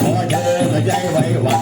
ขอเธอม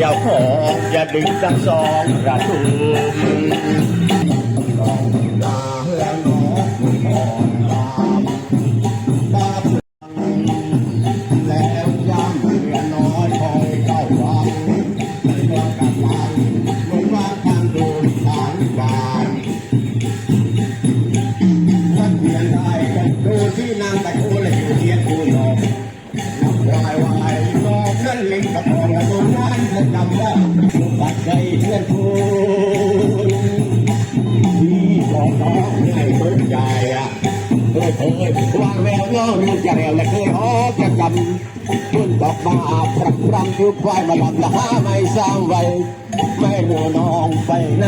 มีเจ้าขออย่าดึงสักสองกระทุ่ม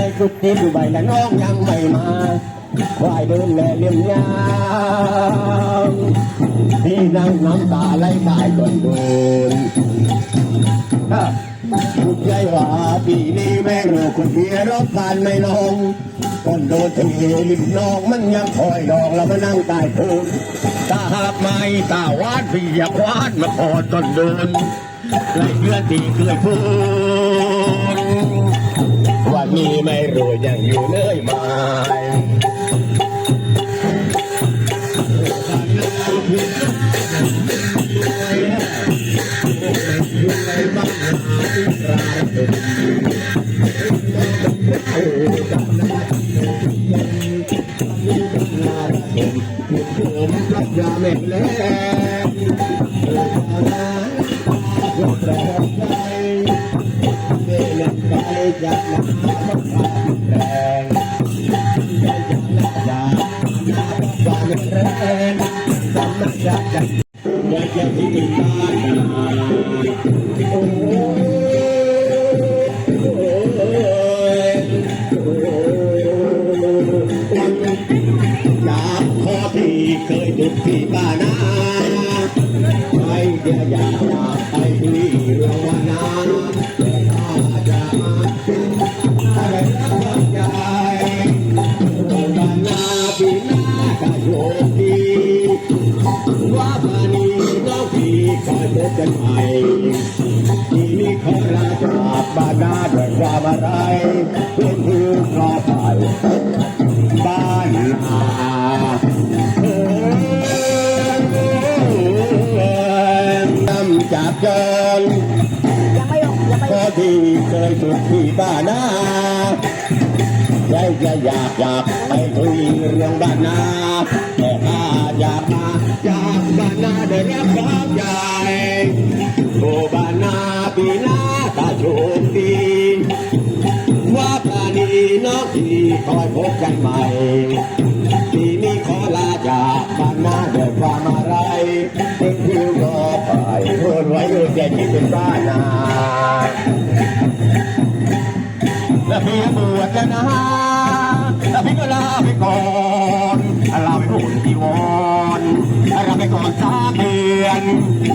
ไปในกุฏิดูใบและน้องยังไม่มาควายเดินแลเลี่ยมยางพี่นั่งน้ำตาไหลตายก่อนโดนทุกใจว่าปีนี้แม่ลูกคนเดียวรบการไม่ลงก่อนโดนถึงลิมน้องมันยังคอยดองแล้วมานั่งตายพูนตาหากไม่ตาวาดพี่อยากวาดมาพอต้นโดนไล่เพื่อนที่เคยพูด มีไม่รู้ยังอยู่เลยไหม ย กเกินยังไม่ออกยังไม่ก็ที่เคยถูกที่บ้านนาใจจะอยากอยากไปคุยเรื่องบ้านนาแต่ถ้าอยากมาจากบ้านนาได้รับความใหญ่โอ้บ้านนาปีหน้าตาโชคดีว่าปานีน้องพี่คอยพบกันใหม่ปี นี้ขอลาจากบ้านนาเด้วยความอะไรเป็นคิวรอไปเพื่อนไว้อยู่ใจที่เป็นบ้านาและพี่บวชแล้วนะและพี่ก็ลาไปก่อนลาไปหุ่นที่วอนลาไปก่อนสามเดือน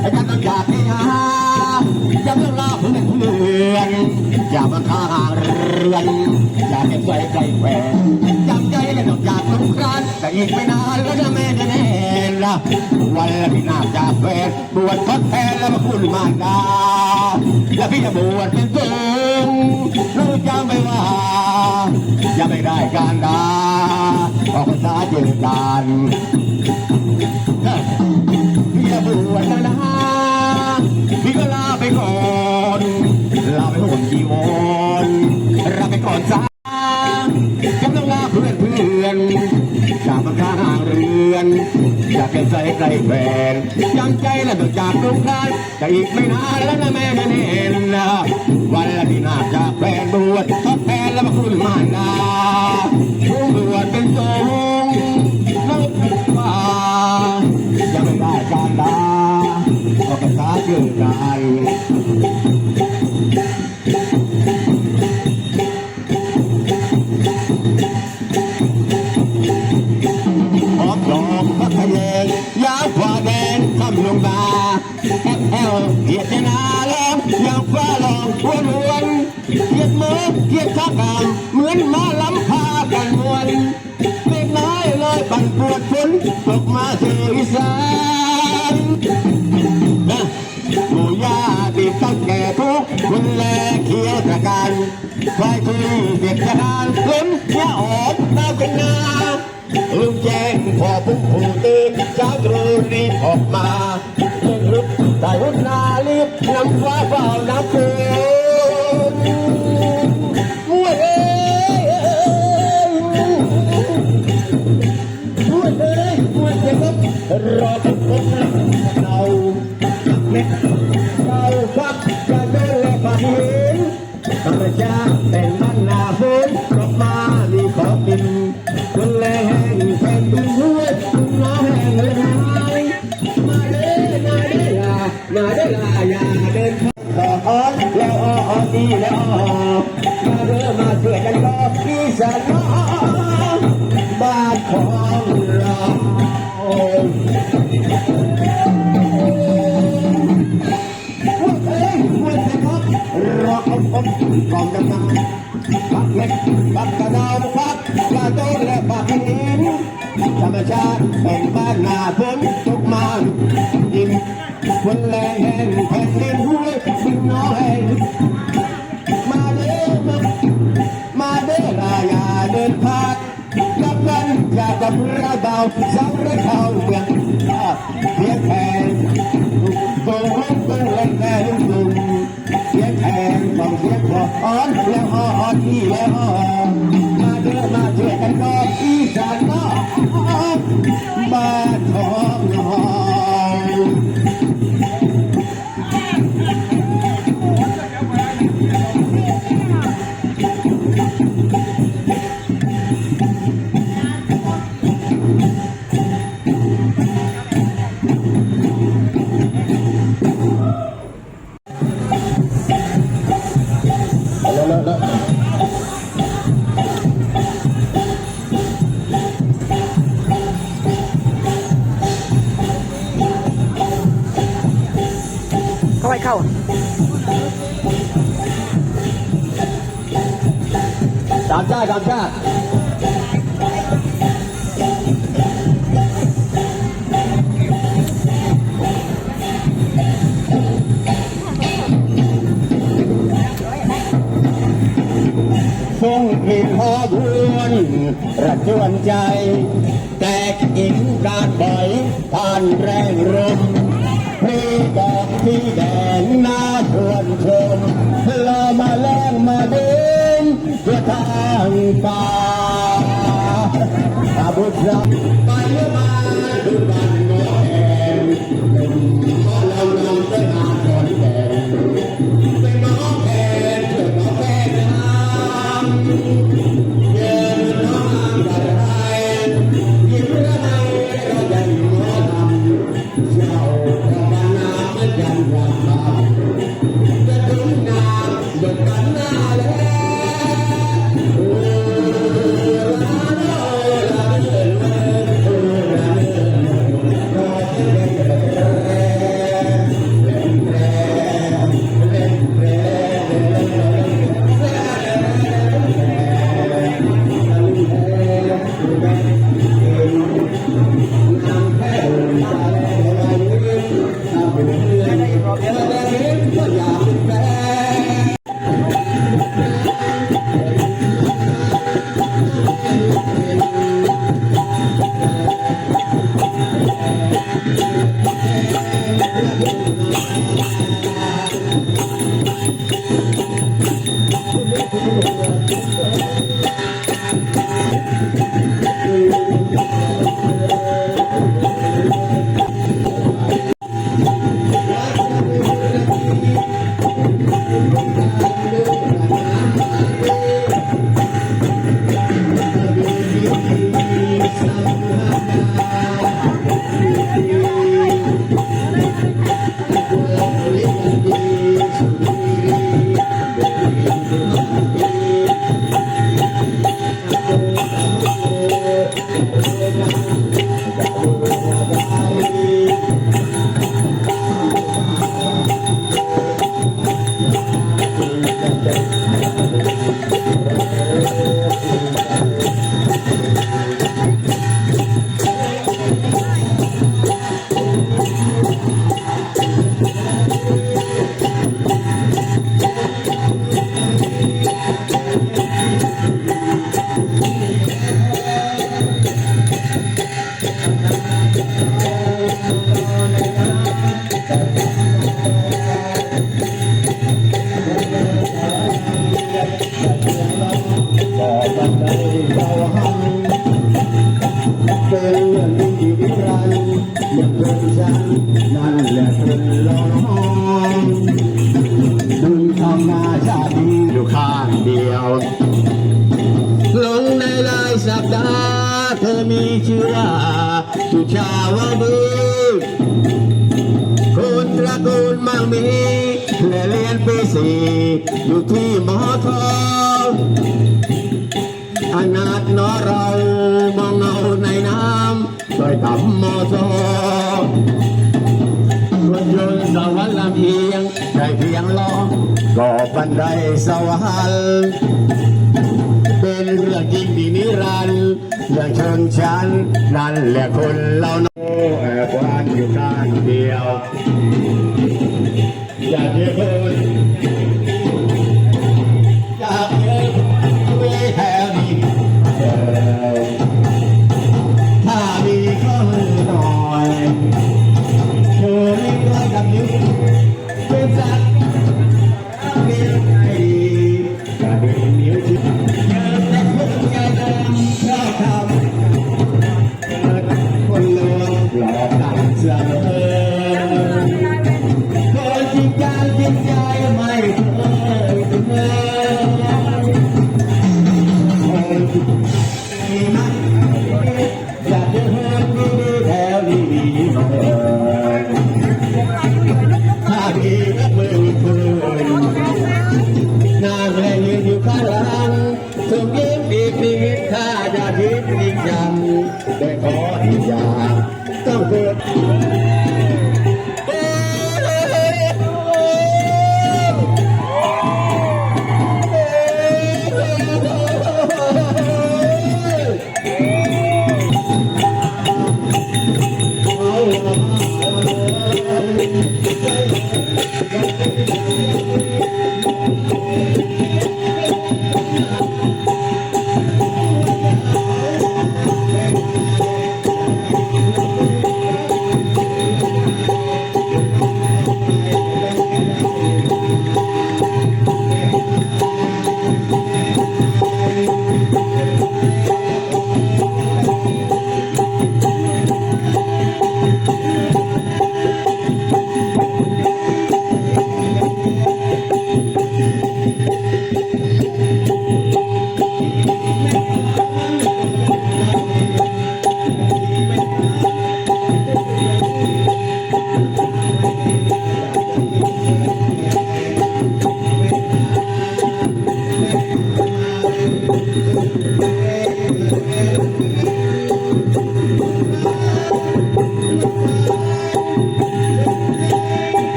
ไอ้กันต้องอยากที่หาอย่าเพิ่งลาเพื่อนเพื่อนอย่ามาข้าเรือนอย่าเก็บไว้ใจแฟน กไม่นานแล้วจะแม่จะแน่ละวันละพี่นาจะแฟนบวชทดแทนแล้วมาคุณมารดาแล้วพี่จะบวชเป็นสงรู้จำไม่ว่าจะไม่ได้การดาออกภาษาเจริญการพี่จะบวชแล้วนะพี่ก็ลาไปก่อน ใส่ใกล้แฟนจำใจและต้องจากตรงกลางจะอีกไม่นานแล้วนะแม่นเนนนวันละที่น่าจากแฟนบวชทดแทนแล้วมาคุณมานาผู้บวชเป็นสงฆ์นับว่ายังไม่ได้การตาก็กระซ้าเชื่อใจ อกพักแยงยาวกว่าแดนคำลงมาแอบแอลเกียดนาล้วยาวฟ้าลองวนวนเกียดมือเกียดข้ากามเหมือนมาล้ำพากันมวนเล็กน้อยลอยปั่นปวดฝนตกมาสู่อีสานนะหมู่ยาติดตั้งแก่ทุกคนแลเขียวตะการควายคุยเด็กทหา ตื่นเช้าตรูรีบออกมาเร่งรุดใส่หุ่นนารีบนำฟ้าเฝ้าน้ำคืน เป็นบ้านนาฝนตกมาดินฝนแรงแห้งแผ่นดินห้วยดินน้อยมาเด้อมามาเด้อลายาเดินพาดกับกันอยากับเราเบาสาวไรเขาเพียงเพียงแค่ตรงลงตรงเล่นแค่ลุ่มลุ่มเสียงแทงต้องเสียงขออ่อนแล้วอ่อนที่แล้วอ่อน ไปเข้าสามชาติสามชาติทรงมีพอพวนระจวนใจ แตกอินการบ่อยผ่านแรงลม พี่บอกพี่แดนหน้าชวนชมลามาแรงมาเดินเพื่อทางป่าอาบุตรไป Yeah. ก็ปันไดสวรรค์เป็นเรื่องจริงดีนิรันดร์เรื่องเชนชันนั่นแหละคนเราโน้ควานอยู่ข้างเดียว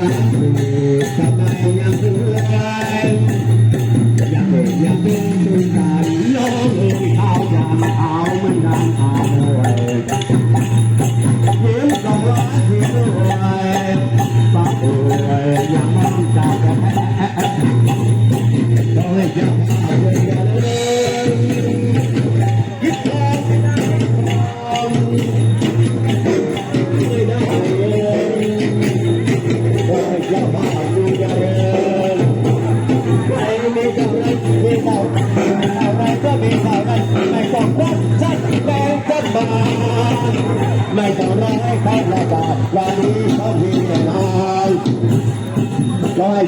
Yeah. ba mày tao nói khác là cả là đi có gì hai nói